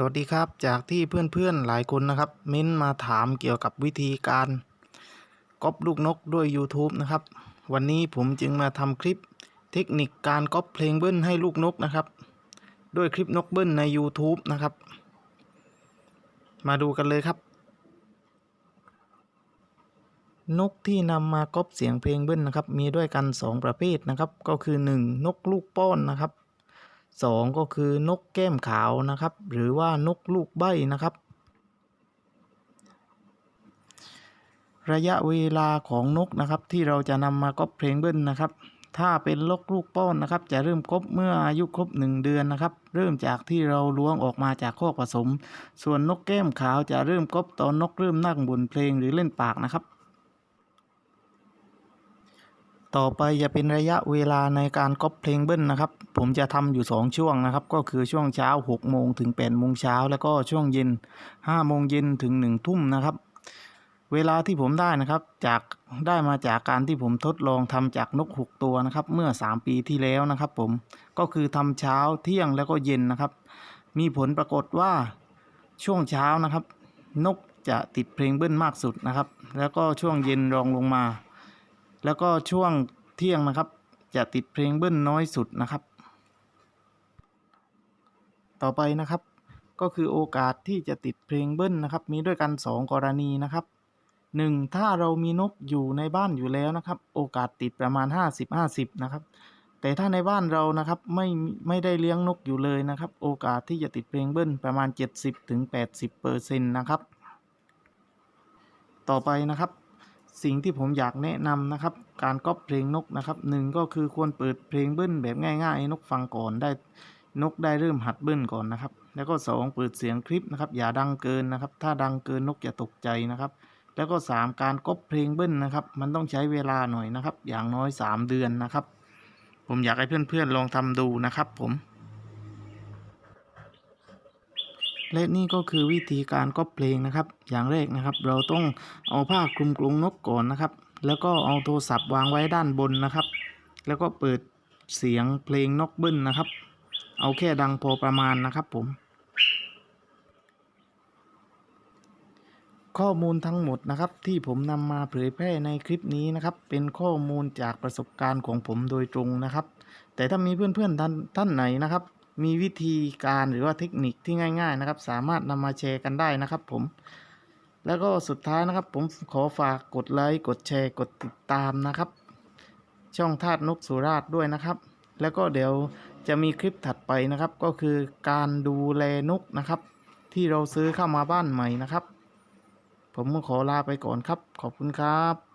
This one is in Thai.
สวัสดีครับจากที่เพื่อนๆหลายคนนะครับ เม้นมาถามเกี่ยวกับวิธีการก๊อปลูกนกด้วย YouTube นะครับ วันนี้ผมจึงมาทำคลิปเทคนิคการก๊อปเพลงเบิ้ลให้ลูกนกนะครับ ด้วยคลิปนกเบิ้ลใน YouTube นะครับ มาดูกันเลยครับ นกที่นำมาก๊อปเสียงเพลงเบิ้ลนะครับ มีด้วยกัน 2 ประเภทนะครับ ก็คือ 1. นกลูกป้อนนะครับ สองก็คือนกแก้มขาวนะครับ หรือว่านกลูกใบ้นะครับ ระยะเวลาของนกนะครับที่เราจะนำมาก๊อปเพลงเบิ้ลนะครับ ถ้าเป็นนกลูกป้อนนะครับ จะเริ่มก๊อปเมื่ออายุครบ 1 เดือนนะครับ เริ่มจากที่เราล้วงออกมาจากคอกผสม ส่วนนกแก้มขาวจะเริ่มก๊อปตอนนกเริ่มนั่งบนเพลงหรือเล่นปากนะครับ ต่อไปจะเป็นระยะเวลาในการก๊อปเพลงเบิ้ลนะครับ ผมจะทำอยู่ 2 ช่วงนะครับ ก็คือช่วงเช้า 6 โมงถึง8โมงเช้า แล้วก็ช่วงเย็น 5 โมงเย็นถึง 1 ทุ่มนะครับ เวลาที่ผมได้นะครับจากได้มาจากการที่ผมทดลองทำจากนก 6 ตัวนะครับ เมื่อ 3 ปีที่แล้วนะครับ ผมก็คือทำเช้าเที่ยงแล้วก็เย็นนะครับ มีผลปรากฏว่าช่วงเช้านะครับ นกจะติดเพลงเบิ้ลมากสุดนะครับ แล้วก็ช่วงเย็นรองลงมา แล้วก็ช่วงเที่ยงนะครับ จะติดเพลงเบิ้ลน้อยสุดนะครับ ต่อไปนะครับ ก็คือโอกาสที่จะติดเพลงเบิ้ลนะครับ มีด้วยกัน 2 กรณีนะครับ 1. ถ้าเรามีนกอยู่ในบ้านอยู่แล้วนะครับ โอกาสติดประมาณ 50-50 นะครับ แต่ถ้าในบ้านเรานะครับไม่ไม่ได้เลี้ยงนกอยู่เลยนะครับ โอกาสที่จะติดเพลงเบิ้ลประมาณ 70-80%นะครับ ต่อไปนะครับ สิ่งที่ผมอยากแนะนำนะครับ การก๊อปเพลงนกนะครับหนึ่งก็คือควรเปิดเพลงเบิ้ลแบบง่ายๆ นกฟังก่อนได้นกได้เริ่มหัดเบิ้ลก่อนนะครับ แล้วก็สองเปิดเสียงคลิปนะครับ อย่าดังเกินนะครับ ถ้าดังเกินนกจะตกใจนะครับ แล้วก็สามการก๊อปเพลงเบิ้ลนะครับ มันต้องใช้เวลาหน่อยนะครับ อย่างน้อยสามเดือนนะครับ ผมอยากให้เพื่อนๆลองทำดูนะครับผม และนี่ก็คือวิธีการก๊อปเพลงนะครับ อย่างแรกนะครับ เราต้องเอาผ้าคลุมกรงนกก่อนนะครับ แล้วก็เอาโทรศัพท์วางไว้ด้านบนนะครับ แล้วก็เปิดเสียงเพลงนกเบิ้ลนะครับ เอาแค่ดังพอประมาณนะครับผม ข้อมูลทั้งหมดนะครับ ที่ผมนำมาเผยแพร่ในคลิปนี้นะครับ เป็นข้อมูลจากประสบการณ์ของผมโดยตรงนะครับ แต่ถ้ามีเพื่อนๆท่านท่านไหนนะครับ มีวิธีการหรือว่าเทคนิคที่ง่าย ๆนะครับ สามารถนำมาแชร์กันได้นะครับ ผม แล้วก็สุดท้ายนะครับ ผมขอฝากกดไลค์กดแชร์กดติดตามนะครับ ช่องทาดนกสุราษฎร์ด้วยนะครับ แล้วก็เดี๋ยวจะมีคลิปถัดไปนะครับ ก็คือการดูแลนกนะครับ ที่เราซื้อเข้ามาบ้านใหม่นะครับ ผมขอลาไปก่อนครับ ขอบคุณครับ